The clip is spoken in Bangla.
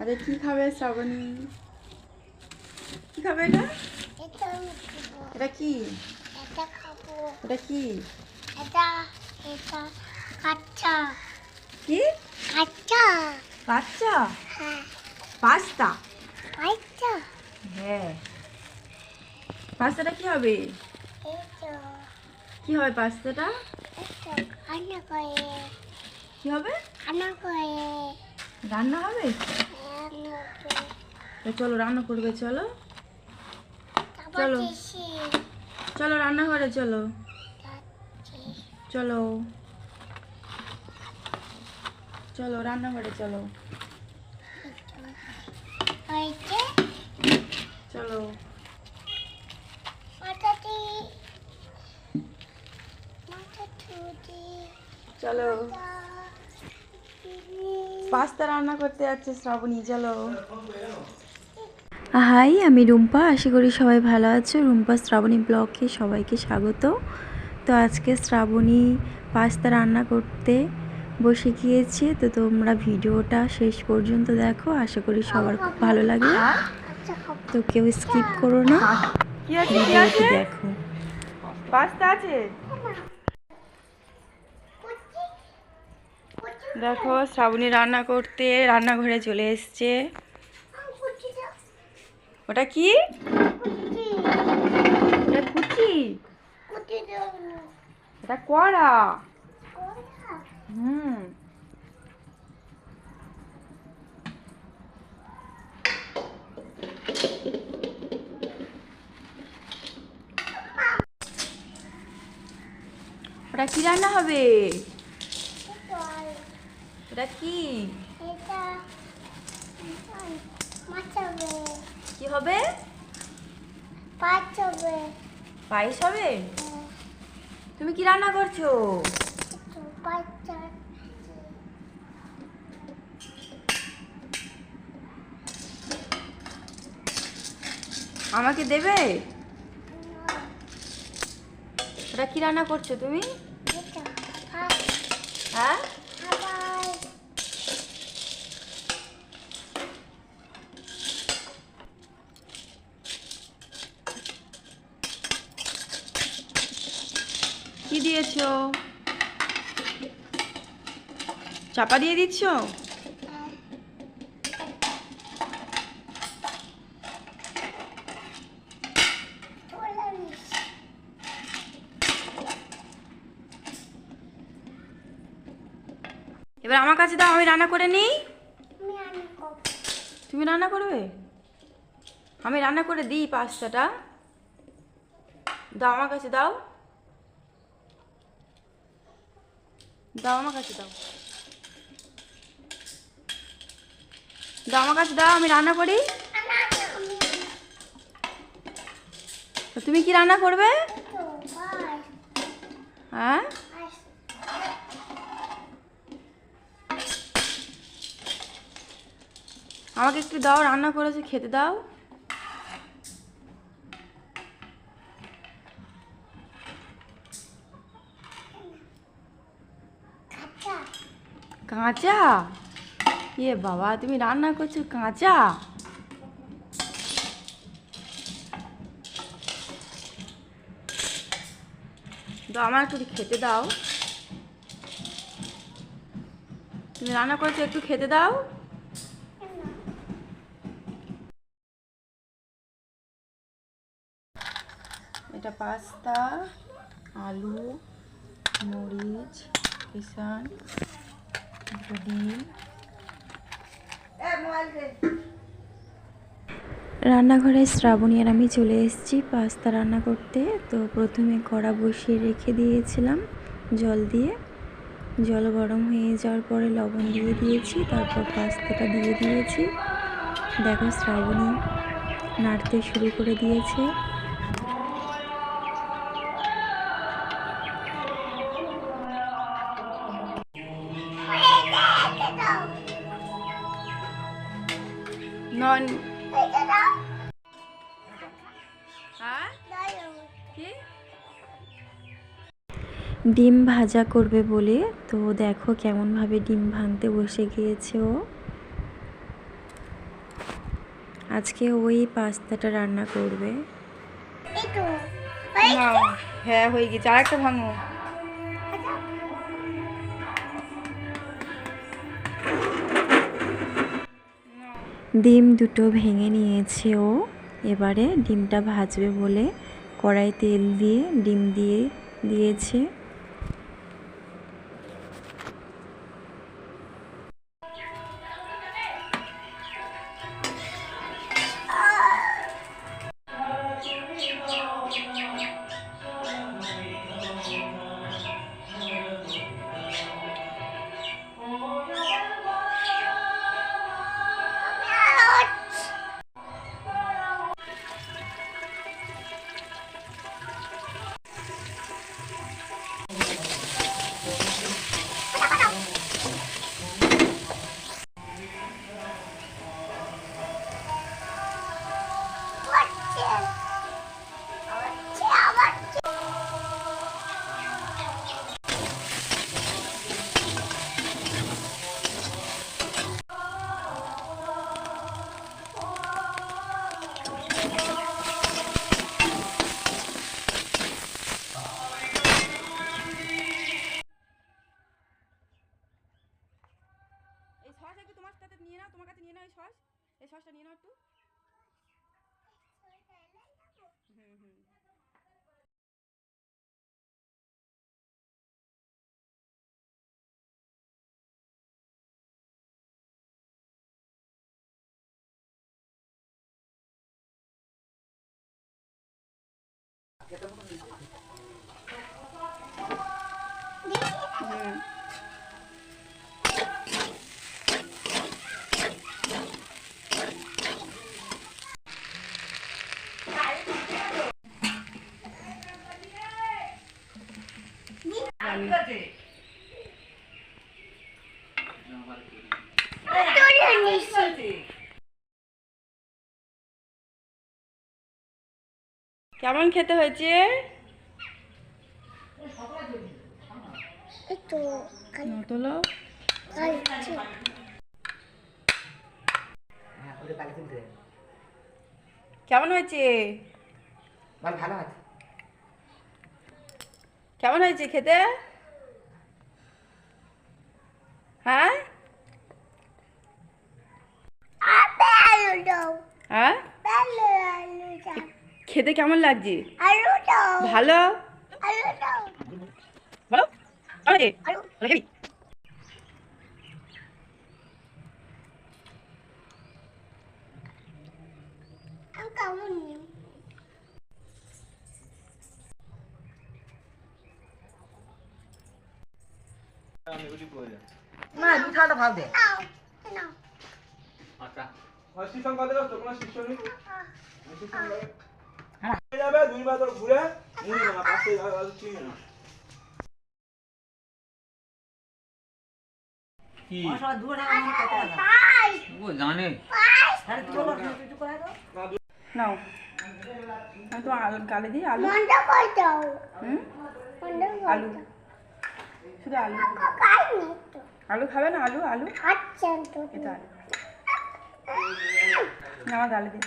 আরে কি খাবে শ্রাবণী? কি খাবে এটা? এটা কি? এটা খাব। এটা কি? এটা এটা কাঁচা কি? হ্যাঁ। পাস্তা? হ্যাঁ। পাস্তাটা কি হবে? কি হবে পাস্তাটা? করে। কি হবে? করে। রান্না হবে? চলো রান্না করবে চলো। চলো। চলো রান্নাঘরে চলো। চলো। চলো রান্নাঘরে চলো। চলো। চলো। পাস্তা রান্না করতে যাচ্ছে শ্রাবণী চলো। হাই আমি রুম্পা আশা করি সবাই ভালো আছো। রুম্পা শ্রাবণী ব্লগে সবাইকে স্বাগত। তো আজকে শ্রাবণী পাস্তা রান্না করতে বসে গিয়েছে তো তোমরা ভিডিওটা শেষ পর্যন্ত দেখো। আশা করি সবার খুব ভালো লাগে তো কেউ স্কিপ করো না। দেখো। পাস্তা আছে? দেখো, শ্রাবণী রান্না করতে রান্নাঘরে চলে এসছে। ওটা কি? কড়া। হুম। ওটা কি রান্না হবে? এটা কি? কি হবে? পায়েস হবে? তুমি কি রান্না করছ? আমাকে দেবে? ওটা কি রান্না করছ তুমি? হ্যাঁ? কি দিয়েছ? চাপা দিয়ে দিচ্ছ? এবার আমার কাছে দাও আমি রান্না করে নিই। তুমি রান্না করবে? আমি রান্না করে দিই পাস্তাটা। দাও আমার কাছে দাও। দাও আমার কাছে, দাও। দাও আমার কাছে, দাও, আমি রান্না করি। তুমি কি রান্না করবে? হ্যাঁ? আমাকে একটু দাও, রান্না করেছে, খেতে দাও। কাঁচা? এ বাবা, তুমি রান্না করছ কাঁচা? দাও, আমার একটু খেতে দাও। তুমি রান্না করছ, একটু খেতে দাও। এটা পাস্তা, আলু, মরিচ, বেসন। রান্নাঘরে শ্রাবণী আর আমি চলে এসেছি পাস্তা রান্না করতে। তো প্রথমে কড়া বসিয়ে রেখে দিয়েছিলাম জল দিয়ে। জল গরম হয়ে যাওয়ার পরে লবণ দিয়ে দিয়েছি, তারপর পাস্তাটা দিয়ে দিয়েছি। দেখো শ্রাবণী নাড়তে শুরু করে দিয়েছে। ডিম ভাজা করবে বলে? তো দেখো কেমনভাবে ডিম ভাঙতে বসে গিয়েছে ও। আজকে ওই পাস্তাটা রান্না করবে। হ্যাঁ হয়ে গেছে। আর একটা ভাঙো। ডিম দুটো ভেঙে নিয়েছে ও। এবারে ডিমটা ভাজবে বলে কড়াই তেল দিয়ে ডিম দিয়ে দিয়েছে। সস একটু তোমার সাথে নিয়ে নাও, তোমার কাছে নিয়ে নাও এই সস। এই সসটা নিয়ে নাও একটু। কেমন খেতে হয়েছে? হচ্ছে কেমন হয়েছে? ভালো আছে। কেমন হয়েছে খেতে? হ্যাঁ? হ্যাঁ? খেতে কেমন লাগছে? ভালো? ভালো? আমি কেমন নেই না দু থালাটা ভাব দে। নাও নাও। শিশন তো কোনো শিশন নেই। শিশন লাগে যাবে দুইবার তোর ঘুরে মুড়ি না পাশে চিনি না কি? সবাই দু টাকা কত টাকা? পাই ও জানে। পাই আরে তুই বল তুই তুই করে দাও। নাও। আমি তো আলু গালে দিই আলু মন্ডা কই দাও। হুম? মন্ডা কই আলু। শুধু আলু। কাই নি তো আলু খাবে না? আলু আলু? আচ্ছা এটা আলু। না, আমার গালে দিই